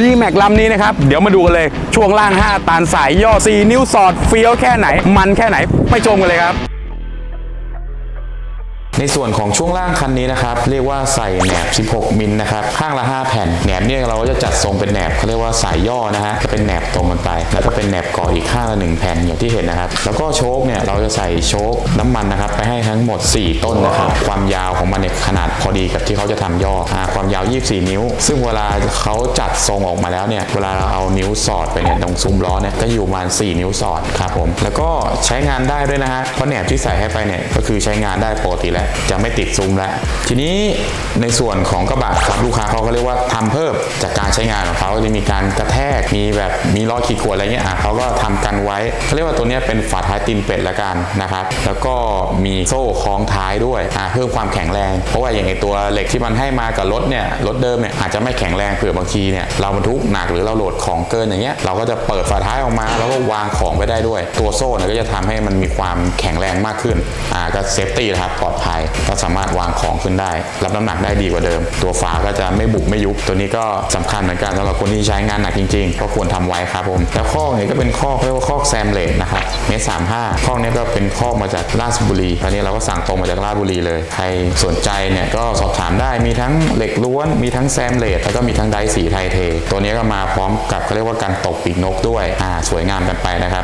d m a x ลำนี้นะครับ เดี๋ยวมาดูกันเลย ช่วงล่าง 5ตันสายย่อ 4 นิ้วสอดเฟี้ยวแค่ไหน มันแค่ไหน ไปชมกันเลยครับ ในส่วนของช่วงล่างคันนี้นะครับ เรียกว่าใส่แหนบ 16 มิลนะครับ ข้างละ 5 แผ่น แหนบเนี่ยเราก็จะจัดทรงเป็นแหนบเขาเรียกว่าสายย่อนะฮะจะเป็นแหนบตรงกันไป แล้วก็เป็นแหนบกาะอีกข้างละ 1 แผ่นอย่างที่เห็นนะครับ แล้วก็โชคเนี่ยเราจะใส่โชคน้ำมันนะครับ ไปให้ทั้งหมด 4 ต้นนะครับ ความยาวของมันเนี่ยขนาดพอดีกับที่เขาจะทำย่ออความยาว 24 นิ้ว ซึ่งเวลาเขาจัดทรงออกมาแล้วเนี่ย เวลาเราเอานิ้วสอดไปเนี่ยตรงซุ้มล้อเนี่ยก็อยู่ประมาณ 4 นิ้วสอดครับผม แล้วก็ใช้งานได้ด้วยนะฮะ เพราะแหนบที่ใส่ให้ไปเนี่ยก็คือใช้งานได้ปกติแล้วจะไม่ติดซุ้มแล้ว ทีนี้ในส่วนของกระบะครับลูกค้าเขาก็เรียกว่าทำเพิ่มจากการใช้งานของเขาจะมีการกระแทกมีแบบมีล้อขีดข่วนอะไรเงี้ยอะเขาก็ทำกันไว้เขาเรียกว่าตัวนี้เป็นฝาท้ายตีนเป็ดละกันนะครับ แล้วก็มีโซ่คล้องท้ายด้วยอะเพิ่มความแข็งแรง เพราะว่าอย่างไอตัวเหล็กที่มันให้มากับรถเนี่ยรถเดิมเนี่ยอาจจะไม่แข็งแรงเผื่อบางทีเนี่ยเราบรรทุกหนักหรือเราโหลดของเกินอย่างเงี้ยเราก็จะเปิดฝาท้ายออกมาแล้วก็วางของไว้ได้ด้วย ตัวโซ่เนี่ยก็จะทำให้มันมีความแข็งแรงมากขึ้นอ่าก็เซฟตี้นะครับปลอดภัย ก็สามารถวางของขึ้นได้ รับน้ำหนักได้ดีกว่าเดิม ตัวฝาก็จะไม่บุกไม่ยุบ ตัวนี้ก็สำคัญเหมือนกันสำหรับคนที่ใช้งานหนักจริงๆ ก็ควรทำไว้ครับผม แล้วข้อกนี้ก็เป็นข้อเรียกว่าข้อแซมเลดนะครับเมตรสามห้าข้อนี้ก็เป็นข้อมาจากราชบุรีตอนนี้เราก็สั่งตรงมาจากราชบุรีเลย ใครสนใจเนี่ยก็สอบถามได้มีทั้งเหล็กล้วน มีทั้งแซมเลดแล้วก็มีทั้งไดสีไทยเท ตัวนี้ก็มาพร้อมกับเขาเรียกว่าการตกปีกนกด้วยอ่าสวยงามกันไปนะครับ